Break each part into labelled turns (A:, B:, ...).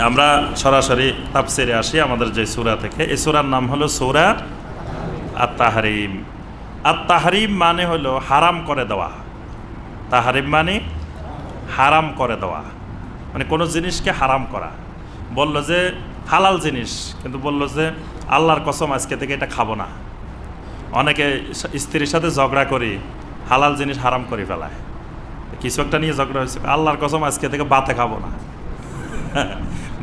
A: আমরা সরাসরি তাপসিরে আসি আমাদের যে সুরা থেকে। এই সুরার নাম হলো সূরা আত-তাহরিম। আত-তাহরিম মানে হলো হারাম করে দেওয়া। তাহারিম মানে হারাম করে দেওয়া। মানে কোনো জিনিসকে হারাম করা। বলল যে হালাল জিনিস, কিন্তু বলল যে আল্লাহর কসম আজকে থেকে এটা খাব না। অনেকে স্ত্রীর সাথে ঝগড়া করি, হালাল জিনিস হারাম করে ফেলায়। কিছু একটা নিয়ে ঝগড়া হয়েছে। আল্লাহর কসম আজকে থেকে বাতে খাব না।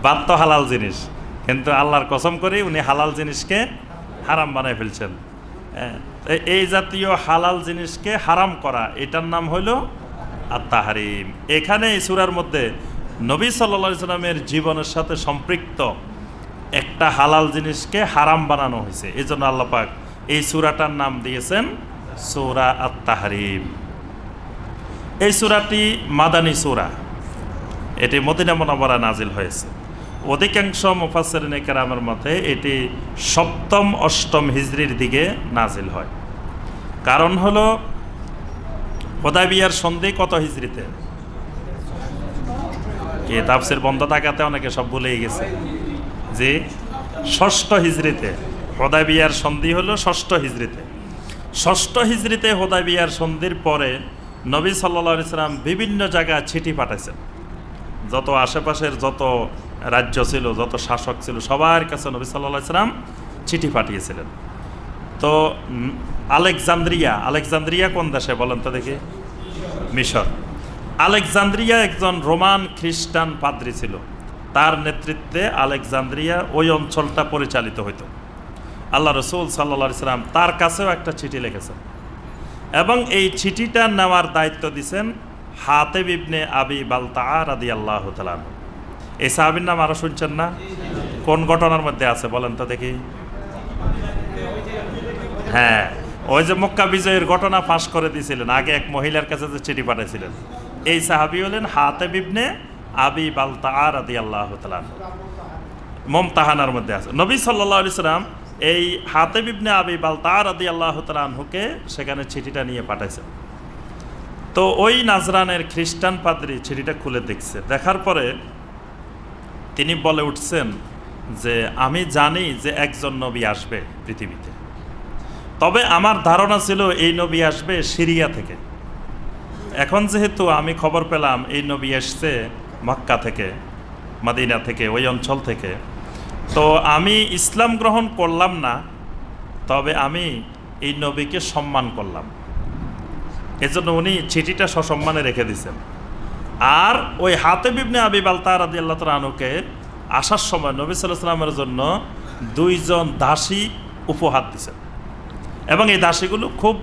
A: বাত তো হালাল জিনিস। কিন্তু আল্লাহর কসম করে উনি হালাল জিনিসকে হারাম বানায় ফেলছেন। হ্যাঁ, এই জাতীয় হালাল জিনিসকে হারাম করা এটার নাম হইল আত্মাহারিম এখানে এই সুরার মধ্যে নবী সাল্লা সাল্লামের জীবনের সাথে সম্পৃক্ত একটা হালাল জিনিসকে হারাম বানানো হয়েছে। এই জন্য আল্লাপাক এই সুরাটার নাম দিয়েছেন সুরা আত্মাহারিম এই সুরাটি মাদানী সুরা। এটি মদিনা মনোবরা নাজিল হয়েছে। অধিকাংশ মুফাসরিন কেরামের মতে এটি সপ্তম, অষ্টম হিজড়ির দিকে নাজিল হয়। কারণ হলো হোদাবিয়ার সন্ধি কত হিজড়িতে কি তাপসের বন্ধ থাকাতে অনেকে সব ভুলেই গেছে। যে ষষ্ঠ হিজড়িতে হোদাবিয়ার সন্ধি হলো ষষ্ঠ হিজড়িতে ষষ্ঠ হিজড়িতে হোদাবিয়ার সন্ধির পরে নবী সাল্লা ইসলাম বিভিন্ন জায়গায় চিঠি পাঠাইছেন। যত আশেপাশের যত রাজ্য ছিল, যত শাসক ছিল, সবার কাছে নবী সাল্লাহ ইসলাম চিঠি পাঠিয়েছিলেন। তো আলেকজান্দ্রিয়া আলেকজান্দ্রিয়া কোন দেশে বলেন তো দেখি? মিশর। আলেকজান্দ্রিয়া একজন রোমান খ্রিস্টান পাদ্রী ছিল। তার নেতৃত্বে আলেকজান্দ্রিয়া ওই অঞ্চলটা পরিচালিত হইতো। আল্লাহ রসুল সাল্লা ইসলাম তার কাছেও একটা চিঠি লিখেছেন। এবং এই চিঠিটা নেওয়ার দায়িত্ব দিছেন হাতেব ইবনে আবি বালতা রাদি আল্লাহ তালান এই সাহাবির নাম আরও শুনছেন না? কোন ঘটনার মধ্যে আছে বলেন তো দেখি। হ্যাঁ ওই যে মক্কা বিজয়ের ঘটনা ফাঁস করে দিয়েছিলেন, আগে এক মহিলার কাছে যে চিঠি পাঠিয়েছিলেন এই সাহাবি হলেন হাতেব ইবনে আবি বালতা আদি আল্লাহ মমতাহানার মধ্যে আছে। নবী সাল্লাহ ইসলাম এই হাতেব ইবনে আবি বালতা আদি আল্লাহ তালানহুকে সেখানে চিঠিটা নিয়ে পাঠাইছেন। তো ওই নাজরানের খ্রিস্টান পাদ্রী চিঠিটা খুলে দেখছে। দেখার পরে তিনি বলে উঠছেন যে, আমি জানি যে একজন নবী আসবে পৃথিবীতে। তবে আমার ধারণা ছিল এই নবী আসবে সিরিয়া থেকে। এখন যেহেতু আমি খবর পেলাম, এই নবী এসছে মক্কা থেকে, মাদিনা থেকে, ওই অঞ্চল থেকে। তো আমি ইসলাম গ্রহণ করলাম না, তবে আমি এই নবীকে সম্মান করলাম। এজন্য উনি চিঠিটা সসম্মানে রেখে দিয়েছেন। আর ওই হাতে বিবনে আবি বালতা রাদি আল্লাহ তালুকে আসার সময় নবী সাল্লামের জন্য দুইজন দাসী উপহার দিছেন। এবং এই দাসীগুলো খুব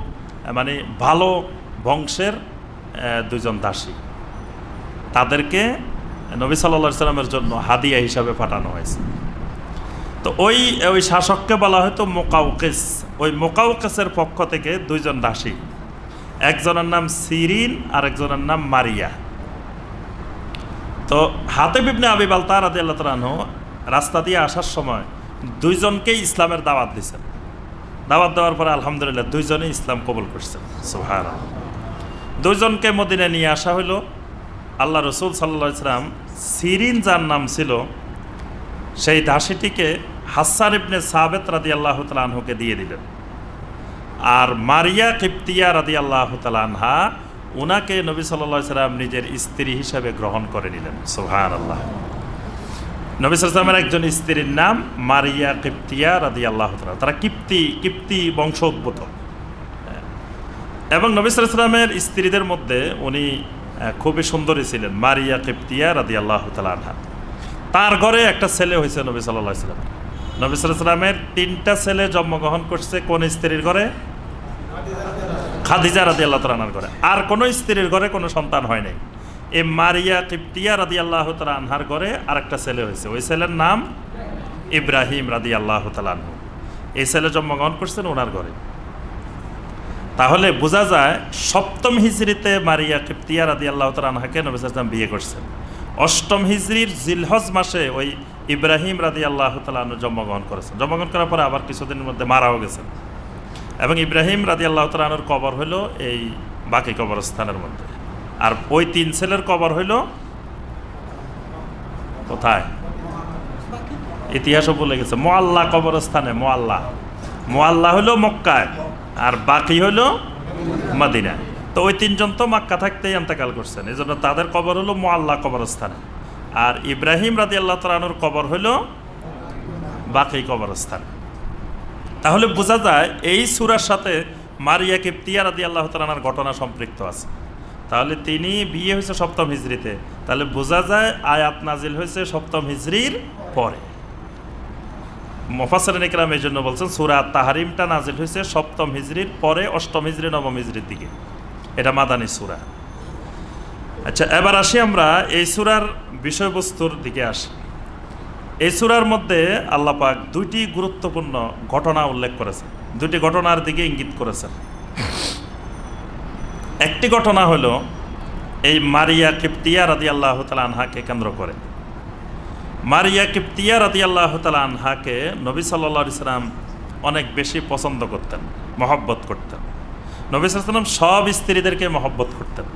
A: মানে ভালো বংশের আহ, দুইজন দাসী। তাদেরকে নবী সাল্লা সাল্লামের জন্য হাদিয়া হিসাবে পাঠানো হয়েছে। তো ওই ওই শাসককে বলা হয়তো মোকাউকেস। ওই মোকাউকেসের পক্ষ থেকে দুইজন দাসী। একজনের নাম সিরিন আর একজনের নাম মারিয়া। তো হাতে বিবনে আবি বালতা রাদি আল্লাহ তালাহ রাস্তা দিয়ে আসার সময় দুইজনকেই ইসলামের দাওয়াত দিছেন। দাওয়াত দেওয়ার পরে আলহামদুলিল্লাহ দুইজনেই ইসলাম কবুল করছেন। সুহার দুইজনকে মদিনে নিয়ে আসা হলো আল্লাহ রসুল সাল্লা ইসলাম সিরিন যার নাম ছিল, সেই দাসীটিকে হাসান ইবনে সাবেত রাদি আল্লাহ তালাহকে দিয়ে দিলেন। আর মারিয়া কিপ্তিয়া রাদি আল্লাহ তালানহা ওনাকে নবী সাল্লা সাল্লাম নিজের স্ত্রী হিসাবে গ্রহণ করে নিলেন। সোহান আল্লাহ নবী সাল্লামের একজন স্ত্রীর নাম মারিয়া কিপ্তিয়া রাদি আল্লাহ তারা কিপ্তি কিপ্তি বংশ উদ্ভূত এবং নবী সাল্লামের স্ত্রীদের মধ্যে উনি খুবই সুন্দরী ছিলেন, মারিয়া কিপ্তিয়া রাদি আল্লাহ তালানহা তার ঘরে একটা ছেলে হয়েছে নবী সাল্লাহ সাল্লাম। নবী সাল্লামের তিনটা ছেলে জন্মগ্রহণ করছে কোন স্ত্রীর ঘরে? খাদিজা রাদি আল্লাহ তালানার ঘরে। আর কোনো স্ত্রীর ঘরে কোনো সন্তান হয় নাই। এ মারিয়া কিপ্তিয়া রাদি আল্লাহ তালা আনহার ঘরে আরেকটা ছেলে হয়েছে। ওই ছেলের নাম ইব্রাহিম রাদি আল্লাহ তালানহু এই ছেলে জন্মগ্রহণ করছেন ওনার ঘরে। তাহলে বোঝা যায় সপ্তম হিজড়িতে মারিয়া কিপ্তিয়া রাদি আল্লাহ তালানহাকে নবী সাল্লাম বিয়ে করছেন। অষ্টম হিজড়ির জিলহজ মাসে ওই ইব্রাহিম রাদি আল্লাহ তালানু জন্মগ্রহণ করেছেন। জন্মগ্রহণ করার পরে আবার কিছুদিনের মধ্যে মারাও গেছেন। এবং ইব্রাহিম রাজি আল্লাহ তালানোর কবর হইল এই বাকি কবরস্থানের মধ্যে। আর ওই তিন ছেলের কবর হইল কোথায়? ইতিহাসও বলে গেছে মোয়াল্লা কবরস্থানে মোয়াল্লা মোয়াল্লা হলো মক্কায়, আর বাকি হলো মাদিনায়। তো ওই তিনজন তো মাক্কা থাকতেই এন্তেকাল করছেন, এই জন্য তাদের কবর হলো মোয়াল্লা কবরস্থানে। আর ইব্রাহিম রাজি আল্লাহ তালানুর কবর হলো বাকি কবরস্থান। তাহলে বোঝা যায় এই সুরার সাথে মারিয়া কিপ্তিয়া রাদি আল্লাহ তালানার ঘটনা সম্পৃক্ত আছে। তাহলে তিনি বিয়ে হয়েছে সপ্তম হিজড়িতে। তাহলে বোঝা যায় আয়াত নাজিল হয়েছে সপ্তম হিজড়ির পরে। মোফাসরিন ইকরাম এই জন্য বলছেন, সুরা তাহারিমটা নাজিল হয়েছে সপ্তম হিজড়ির পরে, অষ্টম হিজড়ি, নবম হিজড়ির দিকে। এটা মাদানী সুরা। আচ্ছা এবার আসি আমরা এই সুরার বিষয়বস্তুর দিকে আসি। এই সুরার মধ্যে আল্লাহ পাক দুইটি গুরুত্বপূর্ণ ঘটনা উল্লেখ করেছেন। দুটি ঘটনার দিকে ইঙ্গিত করেছেন। একটি ঘটনা হলো, এই মারিয়া কিপ্তিয়া রাদি আল্লাহ তালা আনহাকে কেন্দ্র করে। মারিয়া কিপ্তিয়া রাদি আল্লাহ তালা আনহাকে নবী সাল্লা ইসলাম অনেক বেশি পছন্দ করতেন, মহব্বত করতেন। নবী সাল্লাম সব স্ত্রীদেরকে মহব্বত করতেন।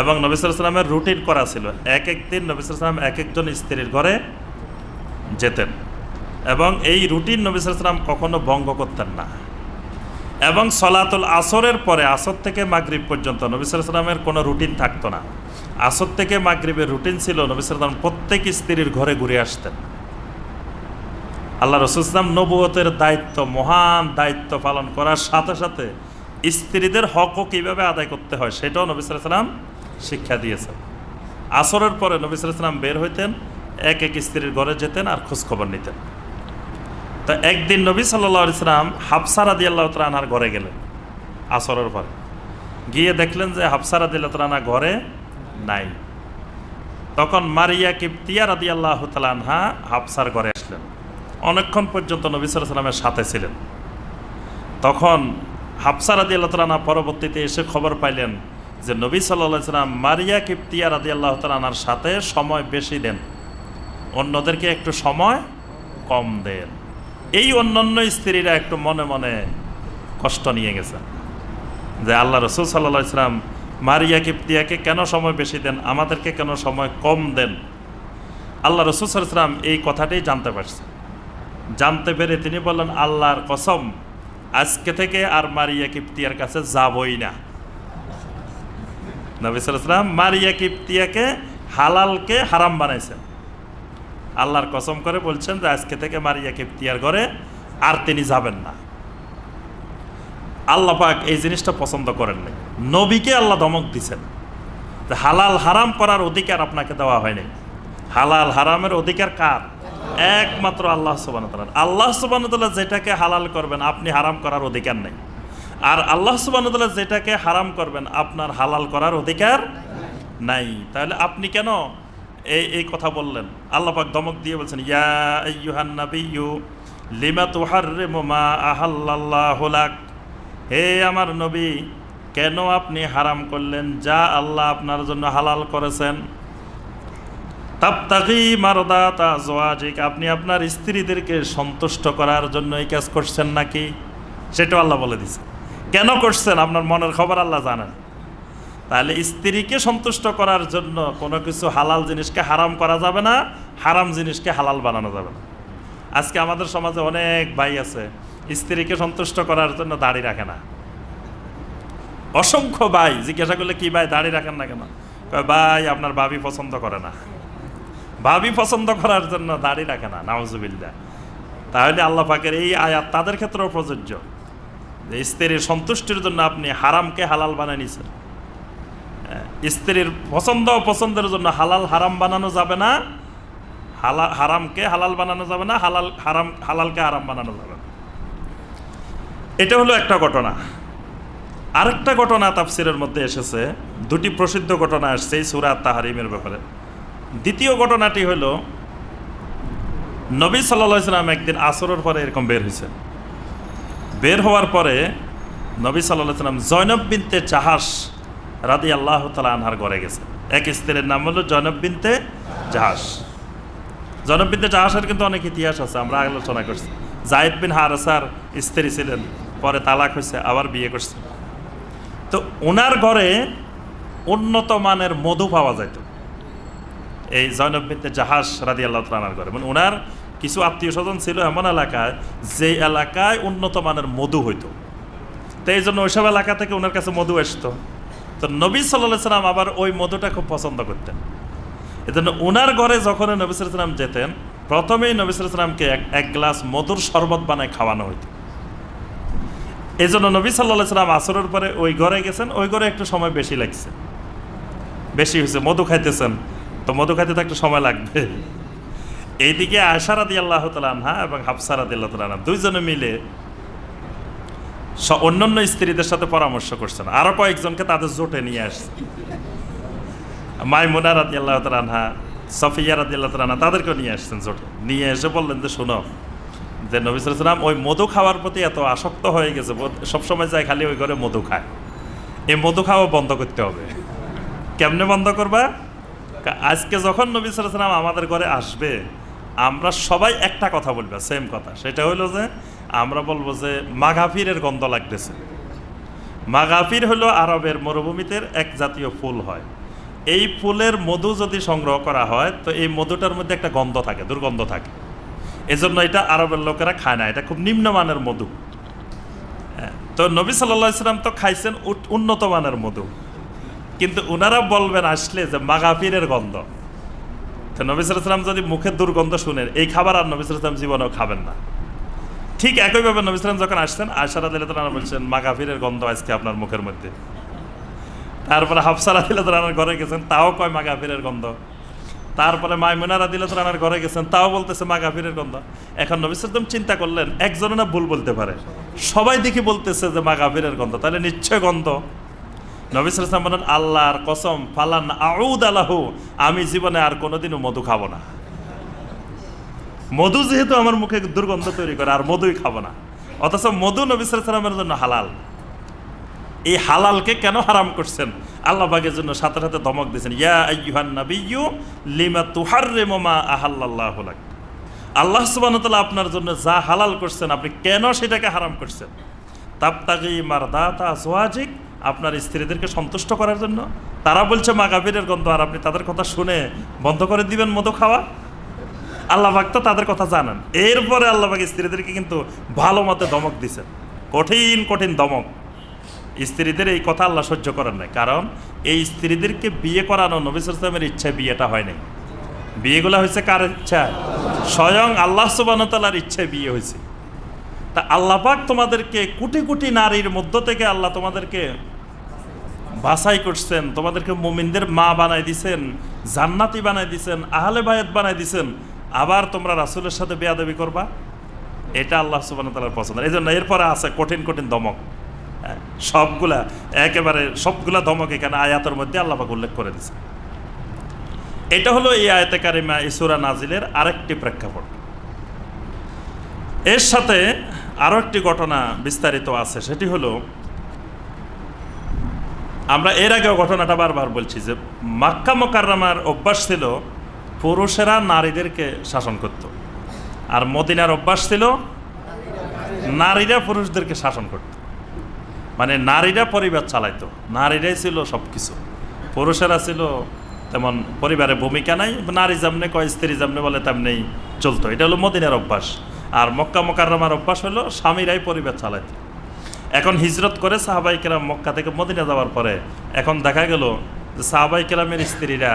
A: এবং নবী সাল্লামের রুটিন করা ছিল, এক এক দিন নবী সাল্লাম এক একজন স্ত্রীর ঘরে যেতেন এবং এই রুটিন নবী সাল্লাম কখনো ভঙ্গ করতেন না। এবং সলাতুল আসরের পরে আসর থেকে মাগরিব পর্যন্ত নবী সাল্লামের কোনো রুটিন থাকতো না। আসর থেকে মাগরিবের রুটিন ছিল নবী সাল্লাম প্রত্যেক স্ত্রীর ঘরে ঘুরে আসতেন। আল্লাহ রসুলাম নবুয়তের দায়িত্ব, মহান দায়িত্ব পালন করার সাথে সাথে স্ত্রীদের হকও কীভাবে আদায় করতে হয় সেটাও নবী সাল্লাম শিক্ষা দিয়েছেন। আসরের পরে নবী সাল্লাম বের হইতেন এক এক স্ত্রীর ঘরে যেতেন আর খোঁজখবর নিতেন। তো একদিন নবী সাল্লা ইসলাম হাফসা রাদি আল্লাহ তালাহার ঘরে গেলেন আসরের পরে। গিয়ে দেখলেন যে হাফসা রাদি আল্লাহ তালাহা ঘরে নাই। তখন মারিয়া কিপ্তিয়া রাদি আল্লাহ তালাহা হাফসার ঘরে আসলেন। অনেকক্ষণ পর্যন্ত নবী সাল্লামের সাথে ছিলেন। তখন হাফসা রাদি আল্লাহ তালাহা পরবর্তীতে এসে খবর পাইলেন যে নবী সাল্লাহ সাল্লাম মারিয়া কিপ্তিয়া রাদি আল্লাহ তালাহার সাথে সময় বেশি দেন। অন্যদেরকে একটু সময় কম দেন। এই অন্যান্য স্ত্রীরা একটু মনে মনে কষ্ট নিয়ে গেছে। যে আল্লাহ রসুল সাল্লা ইসলাম মারিয়া কিপ্তিয়াকে কেন সময় বেশি দেন, আমাদেরকে কেন সময় কম দেন? আল্লাহ রসুল সাল্লাম এই কথাটাই জানতে পারছে জানতে পেরে তিনি বললেন, আল্লাহর কসম, আজকে থেকে আর মারিয়া কিপ্তিয়ার কাছে যাবই না। নবী সাল্লাম মারিয়া কিপ্তিয়াকে হালালকে হারাম বানাইছেন। আল্লাহর কসম করে বলছেন যে আজকে থেকে মারিয়া কিপ্তিয়ার ঘরে আর তিনি যাবেন না। আল্লাহ পাক এই জিনিসটা পছন্দ করেন নাই। নবীকে আল্লাহ ধমক দিছেন হালাল হারাম করার অধিকার আপনাকে দেওয়া হয়নি। হালাল হারামের অধিকার কার? একমাত্র আল্লাহ সুবান আল্লাহ সুবান যেটাকে হালাল করবেন আপনি হারাম করার অধিকার নেই। আর আল্লাহ সুবান যেটাকে হারাম করবেন আপনার হালাল করার অধিকার নাই। তাহলে আপনি কেন এই এই কথা বললেন। আল্লাহ পাক দমক দিয়ে বলছেন, ইয়া লিমা তুহাররিমু মা আহাল্লাল্লাহু লাক? হে আমার নবী, কেন আপনি হারাম করলেন যা আল্লাহ আপনার জন্য হালাল করেছেন? তাপ্তাকি মারদাতা জোয়াজিক আপনি আপনার স্ত্রীদেরকে সন্তুষ্ট করার জন্য এই কাজ করছেন নাকি? সেটাও আল্লাহ বলে দিছে কেন করছেন? আপনার মনের খবর আল্লাহ জানেন। তাহলে স্ত্রীকে সন্তুষ্ট করার জন্য কোনো কিছু হালাল জিনিসকে হারাম করা যাবে না, হারাম জিনিসকে হালাল বানানো যাবে না। আজকে আমাদের সমাজে অনেক ভাই আছে, স্ত্রীকে সন্তুষ্ট করার জন্য দাড়ি রাখে না। অসংখ্য ভাই জিজ্ঞাসা করলে, কি ভাই, দাড়ি রাখেন না কেন? ভাই, আপনার ভাবি পছন্দ করে না। ভাবি পছন্দ করার জন্য দাড়ি রাখে না নাওজুবিল্লা তাহলে আল্লাহ পাকের এই আয়াত তাদের ক্ষেত্রেও প্রযোজ্য। যে স্ত্রীর সন্তুষ্টির জন্য আপনি হারামকে হালাল বানিয়ে নিছেন স্ত্রীর পছন্দ পছন্দের জন্য হালাল হারাম বানানো যাবে না। হালা হারামকে হালাল বানানো যাবে না, হালাল হারাম হালালকে হারাম বানানো যাবে না। এটা হলো একটা ঘটনা। আরেকটা ঘটনা তাফসিরের মধ্যে এসেছে। দুটি প্রসিদ্ধ ঘটনা আসছে এই সুরাত তাহারিমের ব্যাপারে। দ্বিতীয় ঘটনাটি হলো, নবী সাল্লা সাল্লাম একদিন আসরের পরে এরকম বের হয়েছে বের হওয়ার পরে নবী সাল্লাহ সাল্লাম জৈনব বিনতে চাহাস রাদি আল্লাহ তালা আনহার ঘরে গেছে। এক স্ত্রীর নাম হলো জৈনব বিনতে জাহাস জৈনব বিনতে জাহাসের কিন্তু অনেক ইতিহাস আছে, আমরা আলোচনা করছি। জায়দ বিন হারাসার স্ত্রী ছিলেন, পরে তালাক হয়েছে, আবার বিয়ে করছে। তো ওনার ঘরে উন্নত মানের মধু পাওয়া যেত এই বিনতে জাহাজ রাদি আল্লাহ তালার ঘরে মানে ওনার কিছু আত্মীয় স্বজন ছিল এমন এলাকায়, যে এলাকায় উন্নত মানের মধু হইতো। তো এই জন্য ওইসব এলাকা থেকে ওনার কাছে মধু আসতো। তো নবী সাল্লাহ সাল্লাম আবার ওই মধুটা খুব পছন্দ করতেন। এজন্য ওনার ঘরে যখন নবী সাল্লাম যেতেন, প্রথমেই নবী সাল্লামকে এক এক গ্লাস মধুর শরবত বানায় খাওয়ানো হইতো। এই জন্য নবী সাল্লাহ সাল্লাম আসরের পরে ওই ঘরে গেছেন, ওই ঘরে একটু সময় বেশি লাগছে। বেশি হয়েছে মধু খাইতেছেন, তো মধু খাইতে তো একটু সময় লাগবে। এইদিকে আশারাদি আল্লাহ তালানহা এবং হাফসারাদি আল্লাহ তালানহা দুইজনে মিলে অন্যান্য স্ত্রীদের সাথে পরামর্শ করছেন। আরও কয়েকজনকে তাদের জোটে নিয়ে আসছে। মাইমুনা রাদি আল্লাহ তালানহা সফিয়া রাদি আল্লাহ তালানহা তাদেরকেও নিয়ে আসছেন জোটে। নিয়ে এসে বললেন যে, শোনো, যে নবিসাম ওই মধু খাওয়ার প্রতি এত আসক্ত হয়ে গেছে সবসময় যায় খালি ওই ঘরে মধু খায়। এই মধু খাওয়া বন্ধ করতে হবে। কেমনে বন্ধ করবা? আজকে যখন নবী সালাম আমাদের ঘরে আসবে, আমরা সবাই একটা কথা বলব সেম কথা। সেটা হলো যে আমরা বলব যে মাঘাফিরের গন্ধ লাগতেছে। মাঘাফির হলো আরবের মরুভূমিতে এক জাতীয় ফুল হয়। এই ফুলের মধু যদি সংগ্রহ করা হয় তো এই মধুটার মধ্যে একটা গন্ধ থাকে দুর্গন্ধ থাকে। এজন্য এটা আরবের লোকেরা খায় না এটা খুব নিম্নমানের মধু। হ্যাঁ, তো নবী সাল্লাহ ইসলাম তো খাইছেন উন্নত মানের মধু। কিন্তু ওনারা বলবেন আসলে যে মাগাফিরের গন্ধ। তো নবী সালাম যদি মুখের দুর্গন্ধ শুনেন এই খাবার আর নবী সালাম জীবনেও খাবেন না। ঠিক একইভাবে নবী সালাম যখন আসছেন আয়সারা দিলে তারা বলছেন, মাগাফিরের গন্ধ আজকে আপনার মুখের মধ্যে। তারপরে হাফসারা দিলে তার ঘরে গেছেন, তাও কয় মাগাফিরের গন্ধ। তারপরে মাইমুনারা দিলে তার ঘরে গেছেন, তাও বলতেছে মাগাফিরের গন্ধ। এখন নবী সালাম চিন্তা করলেন, একজনে না ভুল বলতে পারে। সবাই দেখি বলতেছে যে মাগাফিরের গন্ধ, তাহলে নিশ্চয় গন্ধ। নবী সালাম বলেন, আল্লাহর কসম, ফালান আউদ আলাহু আমি জীবনে আর কোনোদিনও মধু খাব না। মধু যেহেতু আমার মুখে দুর্গন্ধ তৈরি করে আর মধুই খাব না। অথচ মধু নবী সালামের জন্য হালাল। এই হালালকে কেন হারাম করছেন? আল্লাহ বাগের জন্য সাথে সাথে ধমক দিয়েছেন, ইয়া আইয়ুহান নাবিয়্যু লিমা তুহাররিমু মা আহাল্লাল্লাহু লাক? আল্লাহ তাআলা আপনার জন্য যা হালাল করছেন, আপনি কেন সেটাকে হারাম করছেন? তাবতাগি মারদাতা আজওয়াজিক আপনার স্ত্রীদেরকে সন্তুষ্ট করার জন্য। তারা বলছে, মা মাগাবিরের গন্ধ আর আপনি তাদের কথা শুনে বন্ধ করে দিবেন মধু খাওয়া। আল্লাহবাক তো তাদের কথা জানেন। এরপরে আল্লাহবাক স্ত্রীদেরকে কিন্তু ভালো মতে দমক দিছেন। কঠিন কঠিন দমক। স্ত্রীদের এই কথা আল্লাহ সহ্য করেন নাই। কারণ এই স্ত্রীদেরকে বিয়ে করানো নবিসের ইচ্ছা বিয়েটা হয় নাই। বিয়েগুলো হয়েছে কার ইচ্ছা? স্বয়ং আল্লাহ সুবানতালার ইচ্ছায় বিয়ে হয়েছে। তা আল্লাপাক তোমাদেরকে কোটি কোটি নারীর মধ্য থেকে আল্লাহ তোমাদেরকে বাছাই করছেন। তোমাদেরকে মুমিনদের মা বানাই দিছেন, জান্নাতি বানাই দিছেন, আহলে বায়াত বানাই দিছেন। আবার তোমরা রাসুলের সাথে বেয়াদবি করবা? এটা আল্লাহ সুবান তালার পছন্দ। এই জন্য এরপরে আছে কঠিন কঠিন দমক হ্যাঁ, সবগুলা একেবারে সবগুলা ধমক এখানে আয়াতের মধ্যে আল্লাপাক উল্লেখ করে দিছে এটা হলো এই আয়তে কারিমা ইসুরা নাজিলের আরেকটি প্রেক্ষাপট। এর সাথে আরও একটি ঘটনা বিস্তারিত আছে সেটি হলো আমরা এর আগেও ঘটনাটা বারবার বলছি যে মাক্কা মোকাররামার অভ্যাস ছিল পুরুষেরা নারীদেরকে শাসন করত। আর মদিনার অভ্যাস ছিল, নারীরা পুরুষদেরকে শাসন করত। মানে নারীরা পরিবার চালাইতো, নারীরাই ছিল সব কিছু পুরুষেরা ছিল তেমন পরিবারে ভূমিকা নাই, নারী যেমনি কয়, স্ত্রী যেমনি বলে তেমনি চলতো। এটা হলো মদিনার অভ্যাস। আর মক্কা মোকাররমার অভ্যাস হলো স্বামীরাই পরিবার চালাইতো। এখন হিজরত করে সাহাবাই কেরাম মক্কা থেকে মদিনা যাওয়ার পরে এখন দেখা গেল যে সাহাবাই কেরামের স্ত্রীরা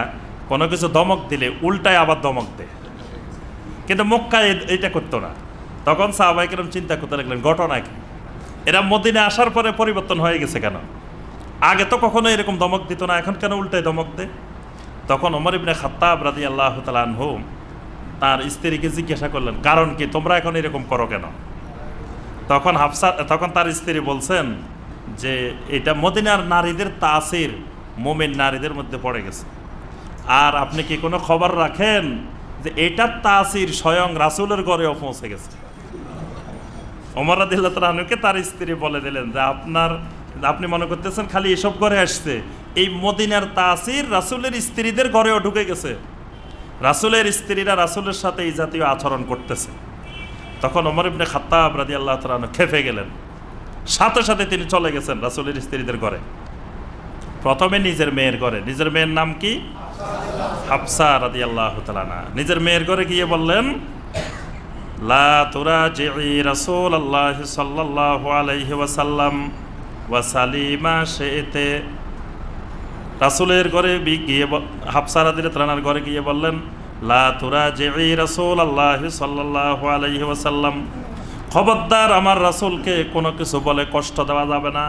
A: কোনো কিছু দমক দিলে উল্টায় আবার দমক দেয়। কিন্তু মক্কায় এ- এটা করতো না। তখন সাহাবাই কেরাম চিন্তা করতে লাগলেন, ঘটনা কি? এরা মদিনে আসার পরে পরিবর্তন হয়ে গেছে কেন? আগে তো কখনো এরকম দমক দিত না, এখন কেন উল্টায় দমক দেয়? তখন ওমর ইবনে খাত্তাব রাদি আল্লাহ তালানহু তার স্ত্রীকে জিজ্ঞাসা করলেন, কারণ কি তোমরা এখন এরকম করো কেন? তখন হাফসা, তখন তার স্ত্রী বলছেন যে, এটা মদিনার নারীদের তাসির, মোমেন নারীদের মধ্যে পড়ে গেছে। আর আপনি কি কোনো খবর রাখেন যে এটার তাসির স্বয়ং রাসুলের ঘরেও পৌঁছে গেছে? ওমর আদিল্লা তালুকে তার স্ত্রী বলে দিলেন যে আপনার, আপনি মনে করতেছেন খালি এসব ঘরে আসছে। এই মদিনার তাসির রাসুলের স্ত্রীদের ঘরেও ঢুকে গেছে। রাসুলের স্ত্রীরা রাসুলের সাথে এই জাতীয় আচরণ করতেছে। তখন ওমর ইবনে খাত্তাব রাদি আল্লাহ তালন খেপে গেলেন। সাথে সাথে তিনি চলে গেছেন রাসুলের স্ত্রীদের ঘরে। প্রথমে নিজের মেয়ের ঘরে। নিজের মেয়ের নাম কি? হাফসা রাদি আল্লাহ তালানা নিজের মেয়ের ঘরে গিয়ে বললেন, লা তুরাজিই রাসূলুল্লাহ সাল্লাল্লাহু আলাইহি ওয়াসাল্লাম ওয়া সালিমা শি'তে। রাসূলের ঘরে গিয়ে হাফসা রাদিয়াল্লাহু তাআলার ঘরে গিয়ে বললেন, লা তুরাজিই রাসূলুল্লাহ সাল্লাল্লাহু আলাইহি ওয়াসাল্লাম। খবরদার আমার রাসূলকে কোনো কিছু বলে কষ্ট দেওয়া যাবে না।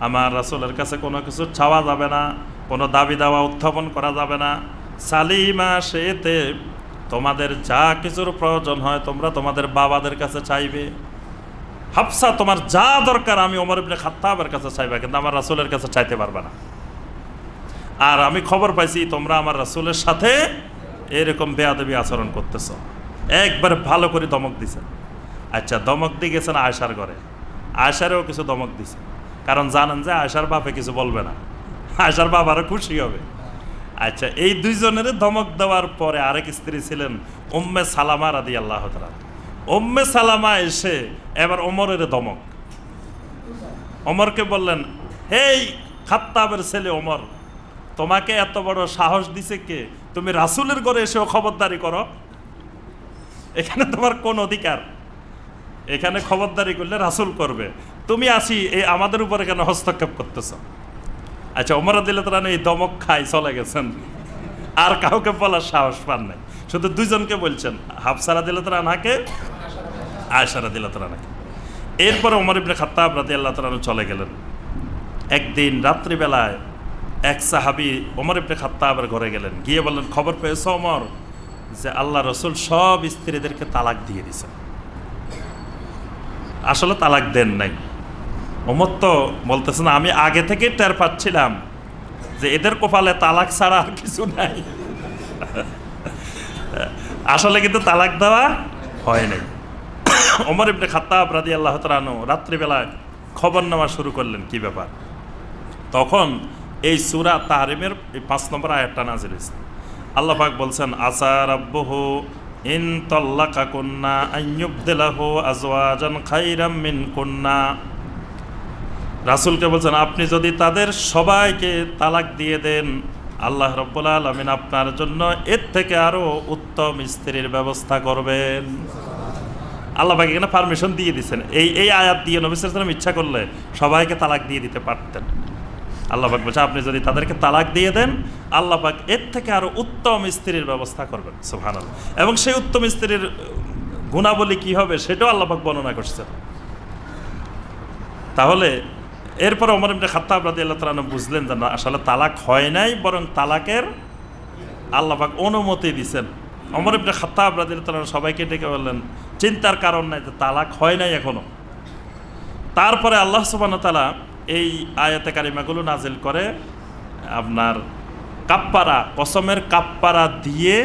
A: আমার রাসুলের কাছে কোনো কিছু চাওয়া যাবে না। কোনো দাবি দাওয়া উত্থাপন করা যাবে না। সালিমা, সেতে তোমাদের যা কিছুর প্রয়োজন হয় তোমরা তোমাদের বাবাদের কাছে চাইবে। হাফসা, তোমার যা দরকার আমি ওমর ইবনে খাত্তাবের কাছে চাইবা, কিন্তু আমার রাসুলের কাছে চাইতে পারবে না। আর আমি খবর পাইছি, তোমরা আমার রাসুলের সাথে এরকম বেয়াদবি আচরণ করতেছ। একবার ভালো করে দমক দিছে আচ্ছা দমক দিয়ে গেছেন আয়সার ঘরে। আয়সারেও কিছু দমক দিছে কারণ জানেন যে আয়সার বাপে কিছু বলবে না। আয়সার বাবারও খুশি হবে। আচ্ছা এই দুইজনের ধমক দেওয়ার পরে আরেক স্ত্রী ছিলেন ওম্মে সালামা রাদি আল্লাহ উম্মে সালামা এসে এবার ওমরের ধমক। অমরকে বললেন, হেই খাত্তাবের ছেলে ওমর, তোমাকে এত বড় সাহস দিছে কে? তুমি রাসুলের ঘরে এসেও খবরদারি করো। এখানে তোমার কোন অধিকার? এখানে খবরদারি করলে রাসুল করবে। তুমি আসি, এই আমাদের উপরে কেন হস্তক্ষেপ করতেছ? আচ্ছা ওমর দিল্লাহ এই দমক খাই চলে গেছেন। আর কাউকে বলার সাহস পান নাই। শুধু দুইজনকে বলছেন হাফসারা দিল রানাকে আয়সারা দিল রানাকে এরপরে ওমর ইবনে খাত্তাব রাদি আল্লাহ তালু চলে গেলেন। একদিন রাত্রিবেলায় এক সাহাবি ওমর ইবনে খাত্তাবের ঘরে গেলেন। গিয়ে বললেন, খবর পেয়েছ ওমর যে আল্লাহ রসুল সব স্ত্রীদেরকে তালাক দিয়ে দিছেন আসলে তালাক দেন নাই। ওমর তো বলতেছেন আমি আগে থেকে টের পাচ্ছিলাম যে এদের কপালে তালাক ছাড়া আর কিছু নাই। আসলে কিন্তু তালাক দেওয়া হয় নাই। ওমর ইবনে খাত্তাব রাদি আল্লাহ তালানো রাত্রিবেলায় খবর নেওয়া শুরু করলেন, কি ব্যাপার? তখন এই সুরা তাহারিমের এই পাঁচ নম্বর আয়াতটা হয়েছে। আল্লাহ পাক বলছেন আসা রাব্বুহু ইন তল্লাকা কুন্না আইয়ুবদিলাহু আজওয়াজান খাইরাম মিন কুন্না। রাসূলকে বলছেন, আপনি যদি তাদের সবাইকে তালাক দিয়ে দেন, আল্লাহ রব্বুল আলমিন আপনার জন্য এর থেকে আরও উত্তম স্ত্রীর ব্যবস্থা করবেন। আল্লাহ এখানে পারমিশন দিয়ে দিচ্ছেন এই এই আয়াত দিয়ে নবী সাল্লাম ইচ্ছা করলে সবাইকে তালাক দিয়ে দিতে পারতেন। আল্লাহ পাক বলছে, আপনি যদি তাদেরকে তালাক দিয়ে দেন, আল্লাহ পাক এর থেকে আরও উত্তম স্ত্রীর ব্যবস্থা করবেন। সুহান এবং সেই উত্তম স্ত্রীর গুণাবলী কি হবে, সেটাও আল্লাহ পাক বর্ণনা করছেন। তাহলে এরপর অমর ইবনে খাত্তাব রাদিয়াল্লাহু তাআলা বুঝলেন যে না, আসলে তালাক হয় নাই, বরং তালাকের আল্লাহ পাক অনুমতি দিছেন। অমর ইবনে খাত্তাব রাদিয়াল্লাহু তাআলা সবাইকে ডেকে বললেন, চিন্তার কারণ নাই যে তালাক হয় নাই এখনও তারপরে আল্লাহ সুবহানাহু ওয়া তাআলা এই আয়াতে কারিমাগুলো নাজিল করে, আপনার কাপ্পারা, কসমের কাপ্পারা দিয়ে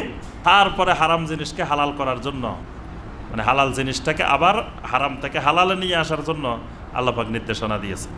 A: তারপরে হারাম জিনিসকে হালাল করার জন্য মানে হালাল জিনিসটাকে আবার হারাম থেকে হালালে নিয়ে আসার জন্য আল্লাপাক নির্দেশনা দিয়েছে